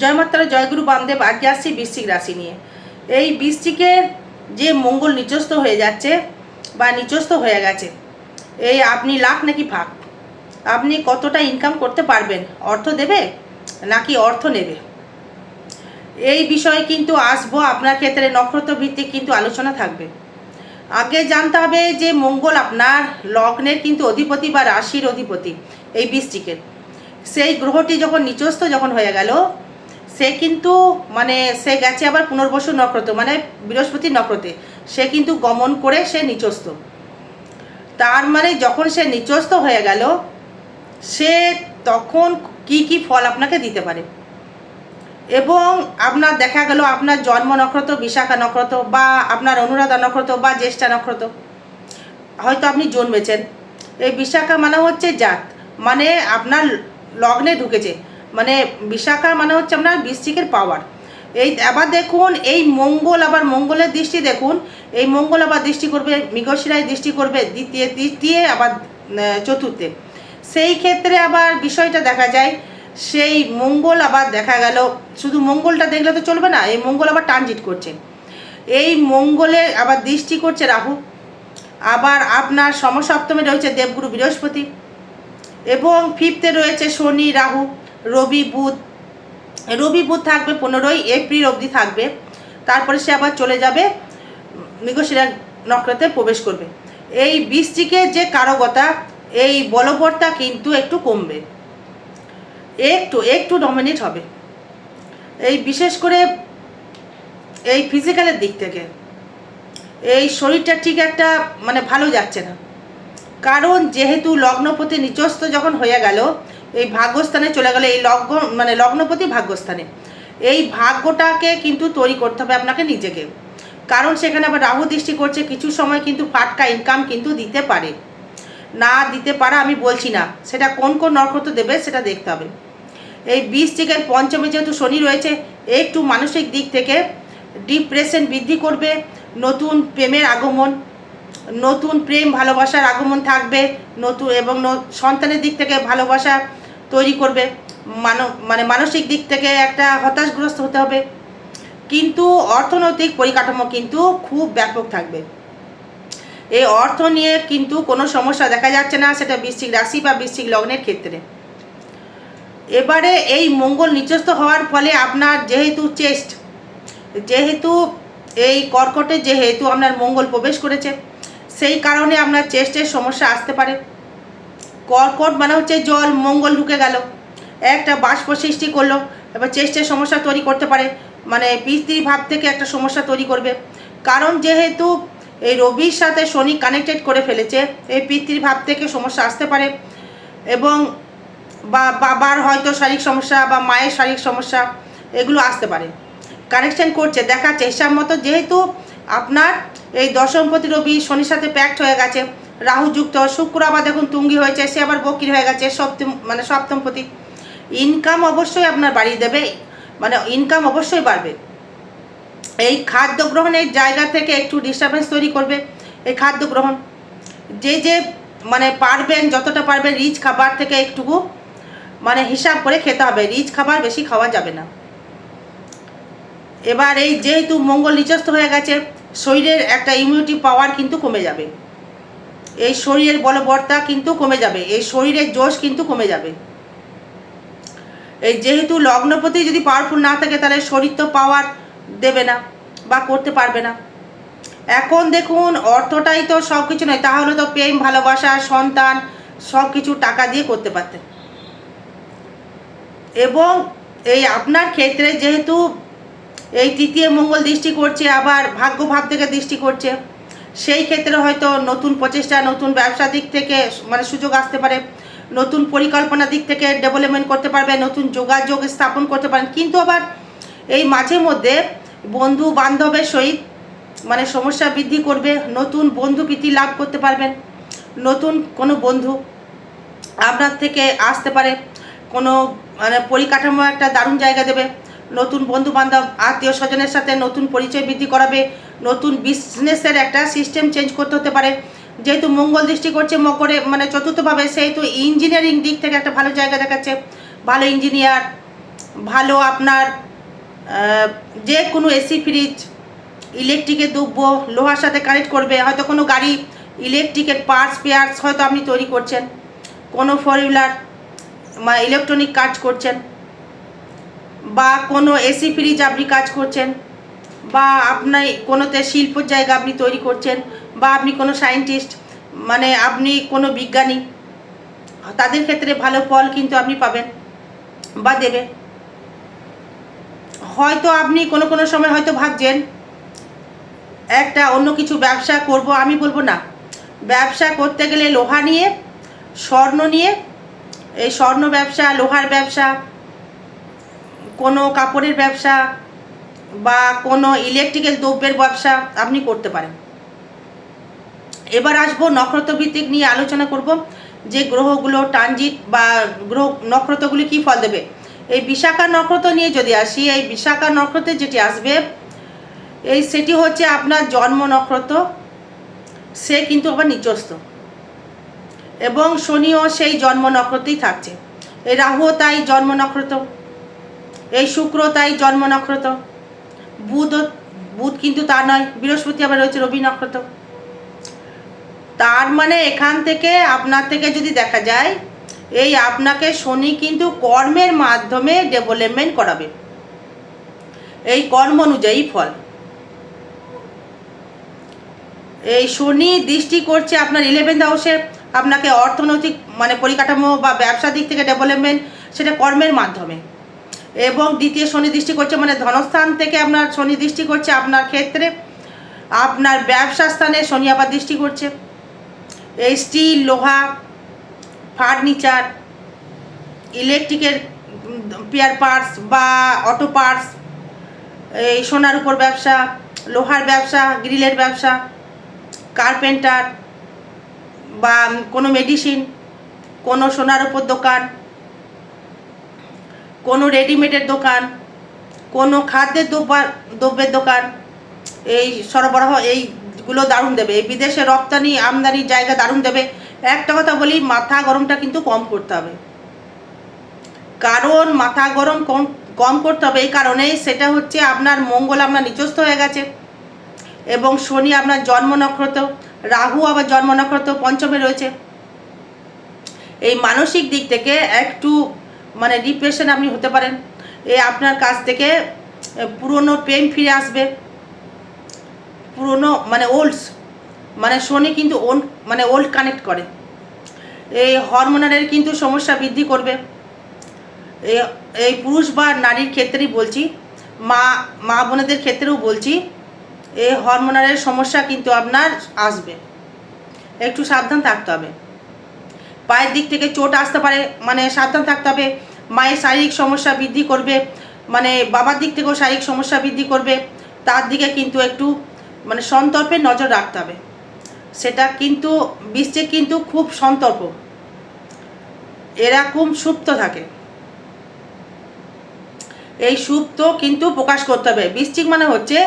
জয়মাত্রা জয়গুরু বামদেব আজকে আসছি বৃশ্চিক রাশি নিয়ে। এই বৃশ্চিকের যে মঙ্গল নিচস্থ হয়ে যাচ্ছে বা নিচস্থ হয়ে গেছে, এই আপনি লাখ নাকি ফাঁক আপনি কতটা ইনকাম করতে পারবেন? অর্থ দেবে নাকি অর্থ নেবে? এই বিষয়ে কিন্তু আসব, আপনার ক্ষেত্রে নক্ষত্র ভিত্তিক কিন্তু আলোচনা থাকবে। আগে জানতে হবে যে মঙ্গল আপনার লগ্নের কিন্তু অধিপতি বা রাশির অধিপতি, এই বৃশ্চিকের। সেই গ্রহটি যখন নিচস্থ যখন হয়ে গেল সে কিন্তু মানে সে গেছে আবার পুনর্বসু নক্ষত্র মানে বৃহস্পতি নক্ষত্রে। সে কিন্তু গমন করে সে নিচস্থ। তার মানে যখন সে নিচস্থ হয়ে গেল, সে তখন কি কি ফল আপনাকে দিতে পারে? এবং আপনার দেখা গেল আপনার জন্ম নক্ষত্র, বিশাখা নক্ষত্র, বা আপনার অনুরাধা নক্ষত্র, বা জ্যেষ্ঠা নক্ষত্র। হয়তো আপনি জন্মেছেন। এই বিশাখা মানে হচ্ছে জাত। মানে আপনার লগ্নে ঢুকেছে। মানে বিশাখা মানে হচ্ছে আপনার বৃশ্চিকের পাওয়ার এই আবার দেখুন, এই মঙ্গল আবার মঙ্গলের দৃষ্টি দেখুন, এই মঙ্গল আবার দৃষ্টি করবে, মৃগশিরায় দৃষ্টি করবে, দ্বিতীয়, তৃতীয় আবার চতুর্থে। সেই ক্ষেত্রে আবার বিষয়টা দেখা যায়, সেই মঙ্গল আবার দেখা গেল, শুধু মঙ্গলটা দেখলে তো চলবে না, এই মঙ্গল আবার ট্রানজিট করছে। এই মঙ্গলে আবার দৃষ্টি করছে রাহু, আবার আপনার সমসপ্তমে রয়েছে দেবগুরু বৃহস্পতি, এবং ফিফথে রয়েছে শনি, রাহু। রবি বুধ রবি বুধ থাকবে পনেরোই এপ্রিল অবধি থাকবে। তারপরে সে আবার চলে যাবে, মৃগশিরা নক্ষত্রে প্রবেশ করবে। এই বৃষ্টিকের যে কারকতা এই বলবরতা কিন্তু একটু কমবে। একটু একটু ডমিনেট হবে। এই বিশেষ করে এই ফিজিক্যালের দিক থেকে, এই শরীরটা ঠিক একটা মানে ভালো যাচ্ছে না। কারণ যেহেতু লগ্নপতি নিচস্থ যখন হয়ে গেল এই ভাগ্যস্থানে চলে গেলে, এই লগ্ন মানে লগ্নপতি ভাগ্যস্থানে। এই ভাগ্যটাকে কিন্তু তৈরি করতে হবে আপনাকে নিজেকে। কারণ সেখানে আবার রাহু দৃষ্টি করছে, কিছু সময় কিন্তু ফাটকা ইনকাম কিন্তু দিতে পারে। না দিতে পারা আমি বলছি না, সেটা কোন কোন নক্ষত্র দেবে সেটা দেখতে হবে। এই বিষ থেকে পঞ্চমে যেহেতু শনি রয়েছে, একটু মানসিক দিক থেকে ডিপ্রেশন বৃদ্ধি করবে, নতুন প্রেমের আগমন, নতুন প্রেম ভালোবাসার আগমন থাকবে, নতুন এবং সন্তানের দিক থেকে ভালোবাসা তৈরি করবে। মানব মানে মানসিক দিক থেকে একটা হতাশগ্রস্ত হতে হবে। কিন্তু অর্থনৈতিক পরিকাঠামো কিন্তু খুব ব্যাপক থাকবে। এই অর্থ নিয়ে কিন্তু কোনো সমস্যা দেখা যাচ্ছে না, সেটা বৃশ্চিক রাশি বা বৃশ্চিক লগ্নের ক্ষেত্রে। এবারে এই মঙ্গল নিচস্থ হওয়ার ফলে আপনার যেহেতু চেস্ট যেহেতু এই কর্কটে যেহেতু আপনার মঙ্গল প্রবেশ করেছে, সেই কারণে আপনার চেস্টের সমস্যা আসতে পারে। কর্কট মানে হচ্ছে জল, মঙ্গল ঢুকে গেল। একটা বাষ্প সৃষ্টি করল। এবার চেস্টের সমস্যা তৈরি করতে পারে। মানে পিতৃ ভাব থেকে একটা সমস্যা তৈরি করবে। কারণ যেহেতু এই রবির সাথে শনি কানেক্টেড করে ফেলেছে, এই পিতৃ ভাব থেকে সমস্যা আসতে পারে। এবং বা বাবার হয়তো শারীরিক সমস্যা বা মায়ের শারীরিক সমস্যা, এগুলো আসতে পারে। কানেকশন করছে, দেখাচ্ছে। হিসাব মতো যেহেতু আপনার এই দশমপতি রবি শনির সাথে প্যাক্ট হয়ে গেছে রাহুযুক্ত শুক্র আবার দেখুন তুঙ্গি হয়েছে, সে আবার বকির হয়ে গেছে, সপ্তম মানে সপ্তমপতি ইনকাম অবশ্যই আপনার বাড়িয়ে দেবে মানে ইনকাম অবশ্যই বাড়বে। এই খাদ্য গ্রহণের জায়গা থেকে একটু ডিস্টারবেন্স তৈরি করবে, এই খাদ্য গ্রহণ। যে যে মানে পারবেন, যতটা পারবেন রিচ খাবার থেকে একটুকু মানে হিসাব করে খেতে হবে রিচ খাবার বেশি খাওয়া যাবে না। এবার এই যেহেতু মঙ্গল নিচস্থ হয়ে গেছে, শরীরের একটা ইমিউনিটি পাওয়ার কিন্তু কমে যাবে। এই শরীরের বলবর্তা কিন্তু কমে যাবে, এই শরীরের জোশ কিন্তু কমে যাবে। এই যেহেতু লগ্নপতি যদি পাওয়ারফুল না থাকে, তাহলে শরীর তো পাওয়ার দেবে না বা করতে পারবে না। এখন দেখুন, অর্থটাই তো সব কিছু নয়, তাহলে তো প্রেম, ভালোবাসা, সন্তান সব কিছু টাকা দিয়ে করতে পারতেন। এবং এই আপনার ক্ষেত্রে যেহেতু এই তৃতীয় মঙ্গল দৃষ্টি করছে, আবার ভাগ্য ভাব থেকে দৃষ্টি করছে সেই ক্ষেত্রে হয়তো নতুন প্রচেষ্টা, নতুন ব্যবসা দিক থেকে মানে সুযোগ আসতে পারে, নতুন পরিকল্পনা দিক থেকে ডেভেলপমেন্ট করতে পারবে, নতুন যোগাযোগ স্থাপন করতে পারেন। কিন্তু আবার এই মাঝে মধ্যে বন্ধু বান্ধবের সহিত মানে সমস্যা বৃদ্ধি করবে, নতুন বন্ধু প্রীতি লাভ করতে পারবেন, নতুন কোনো বন্ধু আপনার থেকে আসতে পারে, কোনো মানে পরিকাঠামো একটা দারুণ জায়গা দেবে, নতুন বন্ধু বান্ধব, আত্মীয় স্বজনের সাথে নতুন পরিচয় বৃদ্ধি করাবে নতুন বিজনেসের একটা সিস্টেম চেঞ্জ করতে হতে পারে। যেহেতু মঙ্গল দৃষ্টি করছে মকরে মানে চতুর্থভাবে, সেহেতু ইঞ্জিনিয়ারিং দিক থেকে একটা ভালো জায়গা দেখাচ্ছে। ভালো ইঞ্জিনিয়ার ভালো আপনার যে কোনো এসি ফ্রিজ ইলেকট্রিকের দ্রব্য লোহার সাথে কানেক্ট করবে। হয়তো কোনো গাড়ি ইলেকট্রিকের পার্টস পেয়ার্স হয়তো আপনি তৈরি করছেন। কোনো ফোর হুইলার ইলেকট্রনিক কাজ করছেন। বা কোনো এসি ফ্রিজ আপনি কাজ করছেন। বা আপনি কোনোতে শিল্পর জায়গা আপনি তৈরি করছেন বা আপনি কোনো সায়েন্টিস্ট মানে আপনি কোনো বিজ্ঞানী, তাদের ক্ষেত্রে ভালো ফল কিন্তু আপনি পাবেন বা দেবে হয়তো আপনি কোনো কোনো সময় হয়তো ভাবছেন, একটা অন্য কিছু ব্যবসা করব, আমি বলব না। ব্যবসা করতে গেলে লোহা নিয়ে, স্বর্ণ নিয়ে, এই স্বর্ণ ব্যবসা, লোহার ব্যবসা, কোনো কাপড়ের ব্যবসা বা কোনো ইলেকট্রিক্যাল দ্রব্যের ব্যবসা আপনি করতে পারেন। এবার আসব নক্ষত্রভিত্তিক নিয়ে আলোচনা করব, যে গ্রহগুলো ট্রানজিট বা গ্রহ নক্ষত্রগুলি কী ফল দেবে। এই বিশাখা নক্ষত্র নিয়ে যদি আসি, এই বিশাখা নক্ষত্রে যেটি আসবে, এই সেটি হচ্ছে আপনার জন্ম নক্ষত্র। সে কিন্তু আবার নিচস্থ এবং শনিও সেই জন্ম নক্ষত্রেই থাকছে। এই রাহুও তাই জন্ম নক্ষত্র। এই শুক্র তাই জন্ম নক্ষত্র। বুধ বুধ কিন্তু তা নয়, বৃহস্পতি আবার রয়েছে রবি নক্ষত্র। তার মানে এখান থেকে, আপনার থেকে যদি দেখা যায়, এই আপনাকে শনি কিন্তু কর্মের মাধ্যমে ডেভেলপমেন্ট করাবে। এই কর্ম অনুযায়ী ফল। এই শনি দৃষ্টি করছে আপনার ইলেভেন্থ হাউসে আপনাকে অর্থনৈতিক মানে পরিকাঠামো বা ব্যবসা দিক থেকে ডেভেলপমেন্ট সেটা কর্মের মাধ্যমে। এবং দ্বিতীয় শনি দৃষ্টি করছে মানে ধনস্থান থেকে আপনার শনি দৃষ্টি করছে আপনার ক্ষেত্রে। আপনার ব্যবসা স্থানে শনি আবার দৃষ্টি করছে। এই স্টিল, লোহা, ফার্নিচার, ইলেকট্রিকের পেয়ার পার্টস বা অটো পার্টস, এই সোনার উপর ব্যবসা, লোহার ব্যবসা, গ্রিলের ব্যবসা, কার্পেন্টার বা কোনো মেডিসিন, কোনো সোনার উপর দোকান কোনো রেডিমেডের দোকান, কোনো খাদ্যের দ্রব্য- দ্রব্যের দোকান, এই সরবরাহ এইগুলো দারুণ দেবে। এই বিদেশে রপ্তানি আমদানির জায়গা দারুণ দেবে। একটা কথা বলি, মাথা গরমটা কিন্তু কম করতে হবে। কারণ মাথা গরম কম কম করতে হবে এই কারণেই সেটা হচ্ছে আপনার মঙ্গল আপনার নিচস্থ হয়ে গেছে এবং শনি আপনার জন্ম নক্ষত্র, রাহু আবার জন্ম নক্ষত্র, পঞ্চমে রয়েছে। এই মানসিক দিক থেকে একটু মানে ডিপ্রেশন আপনি হতে পারেন। এ আপনার কাছ থেকে পুরনো প্রেম ফিরে আসবে। পুরনো মানে ওল্ডস মানে শনি কিন্তু ওল্ড মানে ওল্ড কানেক্ট করে। এই হরমোনালের কিন্তু সমস্যা বৃদ্ধি করবে। এই পুরুষ বা নারীর ক্ষেত্রেই বলছি, মা মা বোনেদের ক্ষেত্রেও বলছি এই হরমোনালের সমস্যা কিন্তু আপনার আসবে। একটু সাবধান থাকতে হবে। পায়ের দিক থেকে চোট আসতে পারে মানে সাবধান থাকতে হবে। মায়ের শারীরিক সমস্যা বৃদ্ধি করবে মানে বাবার দিক থেকেও শারীরিক সমস্যা বৃদ্ধি করবে, তার দিকে কিন্তু একটু মানে সন্তর্পে নজর রাখতে হবে। সেটা কিন্তু বৃষ্টিক কিন্তু খুব সন্তর্প। এরকম সুপ্ত থাকে। এই সুপ্ত কিন্তু প্রকাশ করতে হবে। বৃশ্চিক মানে হচ্ছে,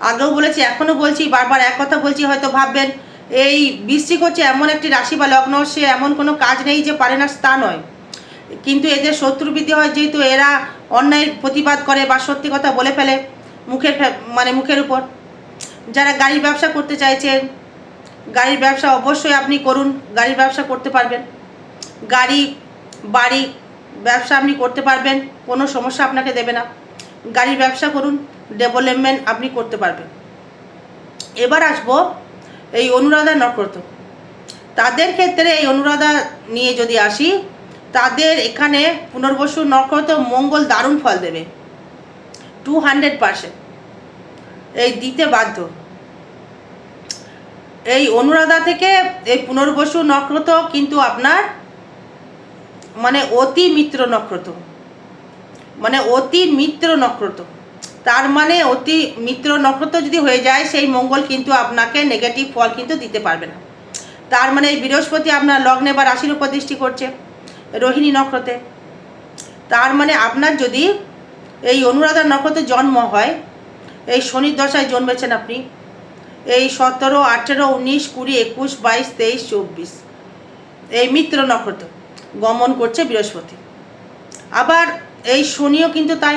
আগেও বলেছি, এখনও বলছি, বারবার এক কথা বলছি, হয়তো ভাববেন, এই বৃশ্চিক হচ্ছে এমন একটি রাশি বা লগ্ন, সে এমন কোনো কাজ নেই যে পারে না, তা নয়। কিন্তু এদের শত্রুবৃদ্ধি হয়, যেহেতু এরা অন্যায়ের প্রতিবাদ করে বা সত্যি কথা বলে ফেলে মুখের মানে মুখের উপর, যারা গাড়ির ব্যবসা করতে চাইছেন, গাড়ির ব্যবসা অবশ্যই আপনি করুন, গাড়ির ব্যবসা করতে পারবেন। গাড়ি, বাড়ি, ব্যবসা আপনি করতে পারবেন, কোনো সমস্যা আপনাকে দেবে না। গাড়ির ব্যবসা করুন, ডেভেলপমেন্ট আপনি করতে পারবেন। এবার আসব এই অনুরাধা নক্ষত্র। তাদের ক্ষেত্রে এই অনুরাধা নিয়ে যদি আসি তাদের এখানে পুনর্বসু নক্ষত্র মঙ্গল দারুণ ফল দেবে। টু হান্ড্রেড পারসেন্ট এই দিতে বাধ্য। এই অনুরাধা থেকে এই পুনর্বসু নক্ষত্র কিন্তু আপনার মানে অতি মিত্র নক্ষত্র। মানে অতি মিত্র নক্ষত্র। তার মানে অতি মিত্র নক্ষত্র যদি হয়ে যায়, সেই মঙ্গল কিন্তু আপনাকে নেগেটিভ ফল কিন্তু দিতে পারবে না। তার মানে এই বৃহস্পতি আপনার লগ্নে বা রাশির উপর দৃষ্টি করছে। রোহিণী নক্ষত্রে। তার মানে আপনার যদি এই অনুরাধার নক্ষত্রে জন্ম হয়, এই শনির দশায় জন্মেছেন আপনি, এই সতেরো, আঠেরো, উনিশ, কুড়ি, একুশ, বাইশ, তেইশ, চব্বিশ, এই মিত্র নক্ষত্র গমন করছে বৃহস্পতি। আবার এই শনিও কিন্তু তাই,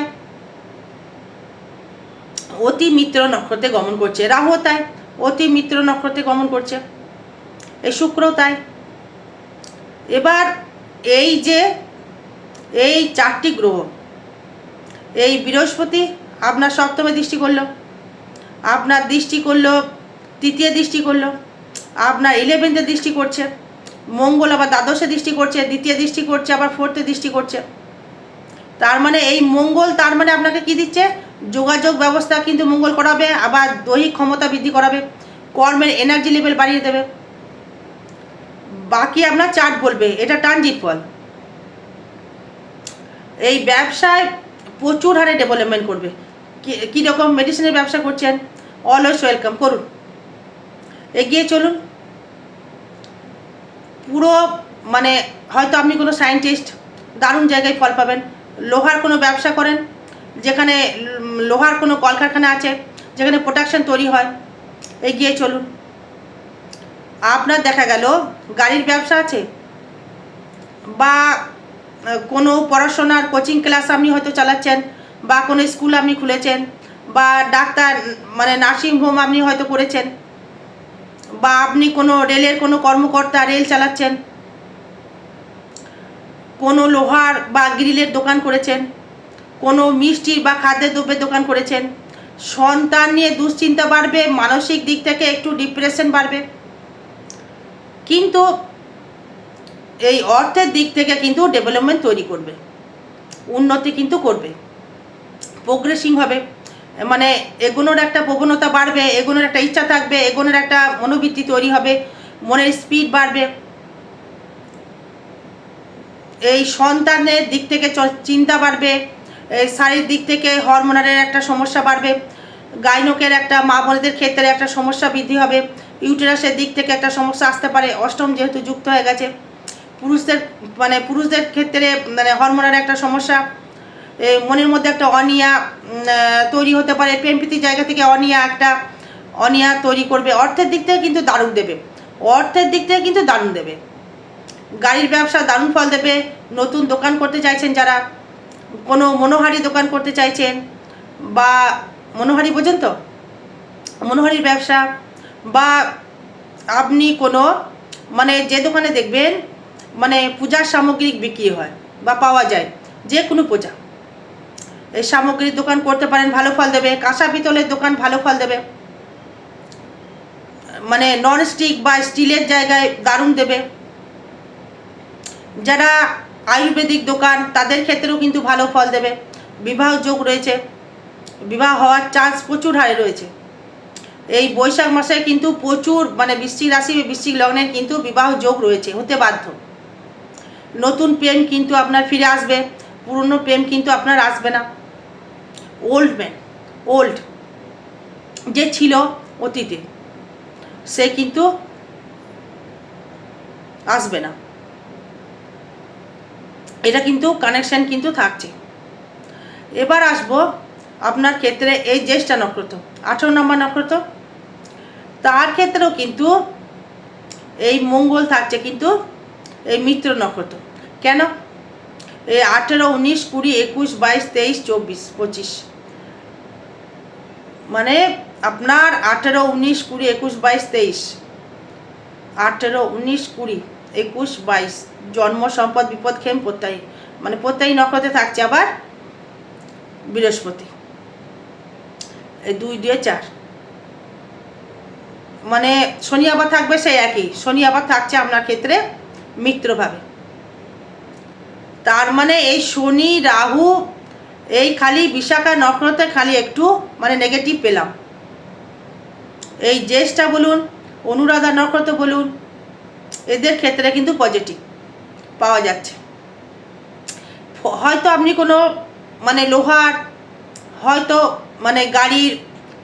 অতি মিত্র নক্ষত্রে গমন করছে। রাহু তাই, অতি মিত্র নক্ষত্রে গমন করছে। এই শুক্রও তাই। এবার এই যে, এই চারটি গ্রহ, এই বৃহস্পতি আপনার সপ্তমে দৃষ্টি করল, আপনার দৃষ্টি করল, তৃতীয় দৃষ্টি করল, আপনার ইলেভেন্থে দৃষ্টি করছে, মঙ্গল আবার দ্বাদশে দৃষ্টি করছে, দ্বিতীয় দৃষ্টি করছে, আবার ফোর্থে দৃষ্টি করছে। তার মানে এই মঙ্গল, তার মানে আপনাকে কি দিচ্ছে? যোগাযোগ ব্যবস্থা কিন্তু মঙ্গল করাবে, আবার দৈহিক ক্ষমতা বৃদ্ধি করাবে, কর্মের এনার্জি লেভেল বাড়িয়ে দেবে। বাকি আপনার চার্ট বলবে। এটা ট্রানজিট ফল এই ব্যবসায় প্রচুর হারে ডেভেলপমেন্ট করবে। কীরকম মেডিসিনের ব্যবসা করছেন? অলওয়েজ ওয়েলকাম করুন। এগিয়ে চলুন। পুরো মানে হয়তো আপনি কোনো সায়েন্টিস্ট দারুণ জায়গায় ফল পাবেন। লোহার কোনো ব্যবসা করেন, যেখানে লোহার কোনো কলকারখানা আছে, যেখানে প্রোডাকশন তৈরি হয়। এগিয়ে চলুন। আপনার দেখা গেল, গাড়ির ব্যবসা আছে? বা, কোনো পড়াশোনার কোচিং ক্লাস আপনি হয়তো চালাচ্ছেন, বা কোনো স্কুল আপনি খুলেছেন, বা ডাক্তার মানে নার্সিং হোম আপনি হয়তো করেছেন, বা আপনি কোনো রেলের কোনো কর্মকর্তা রেল চালাচ্ছেন, কোনো লোহার বা গ্রিলের দোকান করেছেন, কোনো মিষ্টির বা খাদ্যের দ্রব্যের দোকান করেছেন, সন্তান নিয়ে দুশ্চিন্তা বাড়বে, মানসিক দিক থেকে একটু ডিপ্রেশন বাড়বে। কিন্তু এই অর্থের দিক থেকে কিন্তু ডেভেলপমেন্ট তৈরি করবে। উন্নতি কিন্তু করবে। প্রোগ্রেসিং হবে। মানে এগোনোর একটা প্রবণতা বাড়বে, এগোনোর একটা ইচ্ছা থাকবে, এগোনোর একটা মনোবৃত্তি তৈরি হবে, মনের স্পিড বাড়বে। এই সন্তানের দিক থেকে চিন্তা বাড়বে শারীর দিক থেকে হরমোনালের একটা সমস্যা বাড়বে, গাইনকের একটা মা বোনদের ক্ষেত্রে একটা সমস্যা বৃদ্ধি হবে। ইউটেরাসের দিক থেকে একটা সমস্যা আসতে পারে। অষ্টম যেহেতু যুক্ত হয়ে গেছে, পুরুষদের মানে পুরুষদের ক্ষেত্রে মানে হরমোনের একটা সমস্যা মনের মধ্যে একটা অনিয়া তৈরি হতে পারে। প্রেম প্রীতির জায়গা থেকে অনিয়া একটা, অনিয়া তৈরি করবে। অর্থের দিক থেকে কিন্তু দারুণ দেবে। অর্থের দিক থেকে কিন্তু দারুণ দেবে। গাড়ির ব্যবসা দারুণ ফল দেবে। নতুন দোকান করতে চাইছেন যারা, কোনো মনোহারি দোকান করতে চাইছেন, বা মনোহারি বোঝেন তো? মনোহারির ব্যবসা বা আপনি কোনো মানে যে দোকানে দেখবেন মানে পূজার সামগ্রী বিক্রি হয় বা পাওয়া যায়, যে কোনো পূজা। এই সামগ্রীর দোকান করতে পারেন, ভালো ফল দেবে। কাঁসা পিতলের দোকান ভালো ফল দেবে। মানে নন স্টিক বা স্টিলের জায়গায় দারুণ দেবে। যারা আয়ুর্বেদিক দোকান, তাদের ক্ষেত্রেও কিন্তু ভালো ফল দেবে। বিবাহ যোগ রয়েছে। বিবাহ হওয়ার চান্স প্রচুর হারে রয়েছে। এই বৈশাখ মাসে কিন্তু প্রচুর মানে বৃশ্চিক রাশি বৃশ্চিক লগ্নের কিন্তু বিবাহ যোগ রয়েছে, হতে বাধ্য। নতুন প্রেম কিন্তু আপনার ফিরে আসবে, পুরনো প্রেম কিন্তু আপনার আসবে না। ওল্ড ম্যান ওল্ড যে ছিল অতীতে, সে কিন্তু আসবে না। এটা কিন্তু কানেকশন কিন্তু থাকছে। এবার আসব আপনার ক্ষেত্রে এই জ্যেষ্ঠা নক্ষত্র, আঠেরো নম্বর নক্ষত্র, তার ক্ষেত্রেও কিন্তু এই মঙ্গল থাকছে কিন্তু এই মিত্র নক্ষত্র। কেন? এই আঠেরো, উনিশ, কুড়ি, একুশ, বাইশ, তেইশ, চব্বিশ, পঁচিশ। মানে আপনার আঠেরো, উনিশ, কুড়ি, একুশ, বাইশ, তেইশ। আঠেরো, উনিশ, কুড়ি, একুশ, বাইশ, জন্ম, সম্পদ, বিপদ খেম প্রত্যায়ী। মানে প্রত্যায়ী নক্ষত্রে থাকছে আবার বৃহস্পতি। এই দুই দুয়ে চার। মানে শনি আবার থাকবে সেই একই। শনি আবার থাকছে আপনার ক্ষেত্রে মিত্রভাবে। তার মানে এই শনি, রাহু, এই খালি বিশাখা নক্ষত্রে খালি একটু মানে নেগেটিভ পেলাম। এই জ্যেষ্ঠা বলুন, অনুরাধা নক্ষত্র বলুন, এদের ক্ষেত্রে কিন্তু পজিটিভ পাওয়া যাচ্ছে। হয়তো আপনি কোনো মানে লোহার, হয়তো মানে গাড়ির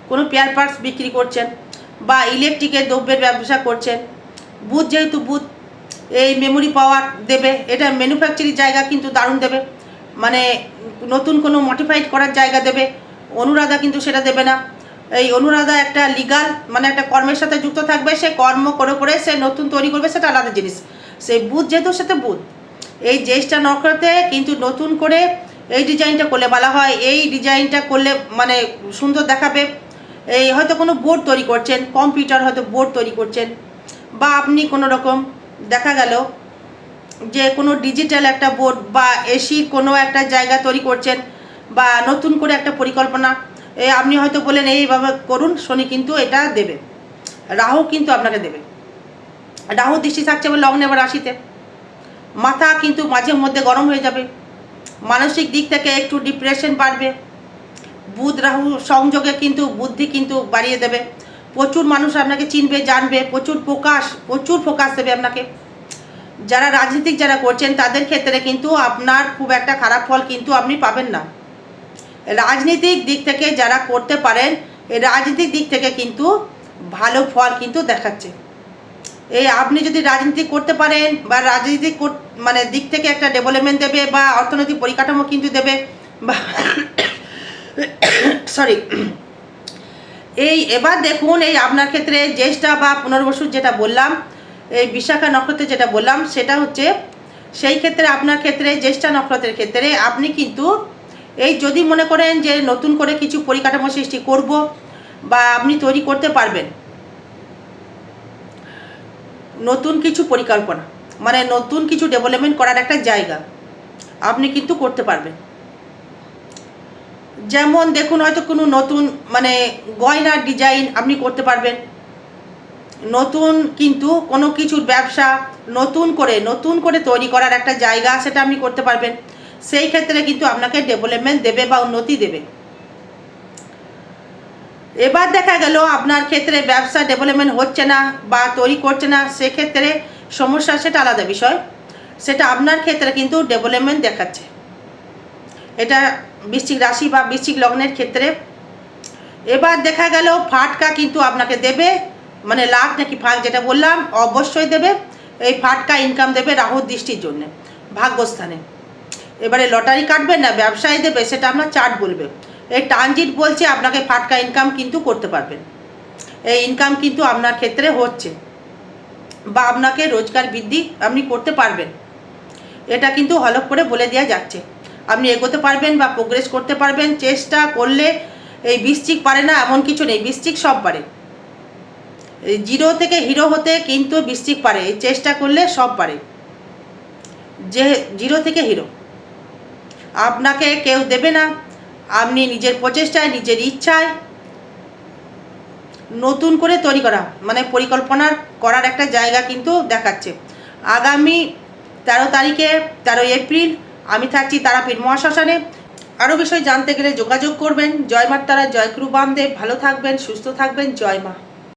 কোনো পেয়ার পার্টস বিক্রি করছেন বা ইলেকট্রিকের দ্রব্যের ব্যবসা করছেন। বুথ যেহেতু বুথ, এই মেমোরি পাওয়ার দেবে, এটা ম্যানুফ্যাকচারিং জায়গা কিন্তু দারুণ দেবে। মানে নতুন কোনো মডিফাইড করার জায়গা দেবে, অনুরাধা কিন্তু সেটা দেবে না। এই অনুরাধা একটা লিগাল মানে একটা কর্মের সাথে যুক্ত থাকবে, সে কর্ম করে করে সে নতুন তৈরি করবে, সেটা আলাদা জিনিস। সেই বুধ যেহেতু সেটা বুধ এই জ্যেষ্ঠা নক্ষত্রে কিন্তু নতুন করে এই ডিজাইনটা করলে বলা হয়, এই ডিজাইনটা করলে মানে সুন্দর দেখাবে। এই হয়তো কোনো বোর্ড তৈরি করছেন, কম্পিউটার হয়তো বোর্ড তৈরি করছেন, বা আপনি কোনো রকম দেখা গেল যে কোনো ডিজিটাল একটা বোর্ড বা এসির কোনো একটা জায়গা তৈরি করছেন, বা নতুন করে একটা পরিকল্পনা আপনি হয়তো বলেন এইভাবে করুন শনি কিন্তু এটা দেবে, রাহু কিন্তু আপনাকে দেবে। রাহু দৃষ্টি থাকছে লগ্নে বা রাশিতে। মাথা কিন্তু মাঝে মধ্যে গরম হয়ে যাবে। মানসিক দিক থেকে একটু ডিপ্রেশন বাড়বে। বুধ, রাহু সংযোগে কিন্তু বুদ্ধি কিন্তু বাড়িয়ে দেবে। প্রচুর মানুষ আপনাকে চিনবে, জানবে, প্রচুর প্রকাশ, প্রচুর ফোকাস দেবে আপনাকে। যারা রাজনীতিক যারা করছেন, তাদের ক্ষেত্রে কিন্তু আপনার খুব একটা খারাপ ফল কিন্তু আপনি পাবেন না। রাজনীতিক দিক থেকে যারা করতে পারেন রাজনীতিক দিক থেকে কিন্তু ভালো ফল কিন্তু দেখাচ্ছে। এই আপনি যদি রাজনীতি করতে পারেন বা রাজনীতি মানে দিক থেকে একটা ডেভেলপমেন্ট দেবে বা অর্থনৈতিক পরিকাঠামো কিন্তু দেবে বা সরি এই এবার দেখুন এই আপনার ক্ষেত্রে জ্যেষ্ঠা বা পুনর্বসুর যেটা বললাম, এই বিশাখা নক্ষত্রে যেটা বললাম, সেটা হচ্ছে সেই ক্ষেত্রে আপনার ক্ষেত্রে জ্যেষ্ঠা নক্ষত্রের ক্ষেত্রে আপনি কিন্তু এই যদি মনে করেন যে নতুন করে কিছু পরিকাঠামো সৃষ্টি করব বা আপনি তৈরি করতে পারবেন নতুন কিছু পরিকল্পনা মানে নতুন কিছু ডেভেলপমেন্ট করার একটা জায়গা, আপনি কিন্তু করতে পারবেন। যেমন দেখুন, হয়তো কোনো নতুন মানে গয়নার ডিজাইন আপনি করতে পারবেন। নতুন কিন্তু কোনো কিছুর ব্যবসা নতুন করে নতুন করে তৈরি করার একটা জায়গা সেটা আপনি করতে পারবেন। সেই ক্ষেত্রে কিন্তু আপনাকে ডেভেলপমেন্ট দেবে বা উন্নতি দেবে। এবার দেখা গেল আপনার ক্ষেত্রে ব্যবসা ডেভেলপমেন্ট হচ্ছে না বা তৈরি করছে না, সেক্ষেত্রে সমস্যা সেটা আলাদা বিষয়। সেটা আপনার ক্ষেত্রে কিন্তু ডেভেলপমেন্ট দেখাচ্ছে। এটা বৃশ্চিক রাশি বা বৃশ্চিক লগ্নের ক্ষেত্রে। এবার দেখা গেল ফাটকা কিন্তু আপনাকে দেবে মানে লাখ নাকি ফাঁক যেটা বললাম, অবশ্যই দেবে। এই ফাটকা ইনকাম দেবে রাহুর দৃষ্টির জন্য, ভাগ্যস্থানে। এবারে লটারি কাটবেন না, ব্যবসায় দেবে, সেটা আপনার চার্ট বলবে। এই ট্রানজিট বলছে আপনাকে ফাটকা ইনকাম কিন্তু করতে পারবেন এই ইনকাম কিন্তু আপনার ক্ষেত্রে হচ্ছে বা আপনাকে রোজগার বৃদ্ধি আপনি করতে পারবেন। এটা কিন্তু হলক করে বলে দেওয়া যাচ্ছে। আপনি এগোতে পারবেন বা প্রোগ্রেস করতে পারবেন, চেষ্টা করলে এই বৃশ্চিক পারে না, এমন কিছু নেই, বৃশ্চিক সব পারে। জিরো থেকে হিরো হতে কিন্তু বৃশ্চিক পারে চেষ্টা করলে সব পারে। যে জিরো থেকে হিরো আপনাকে কেউ দেবে না আপনি নিজের প্রচেষ্টায়, নিজের ইচ্ছায় নতুন করে তৈরি করা মানে পরিকল্পনা করার একটা জায়গা কিন্তু দেখাচ্ছে। আগামী তেরো তারিখে, তেরোই এপ্রিল, আমি থাকছি তারাপীঠ মহাশ্মশানে। আরও বিষয় জানতে গেলে যোগাযোগ করবেন। জয় মাতারা, জয় গুরু বামদেব। ভালো থাকবেন, সুস্থ থাকবেন। জয় মা।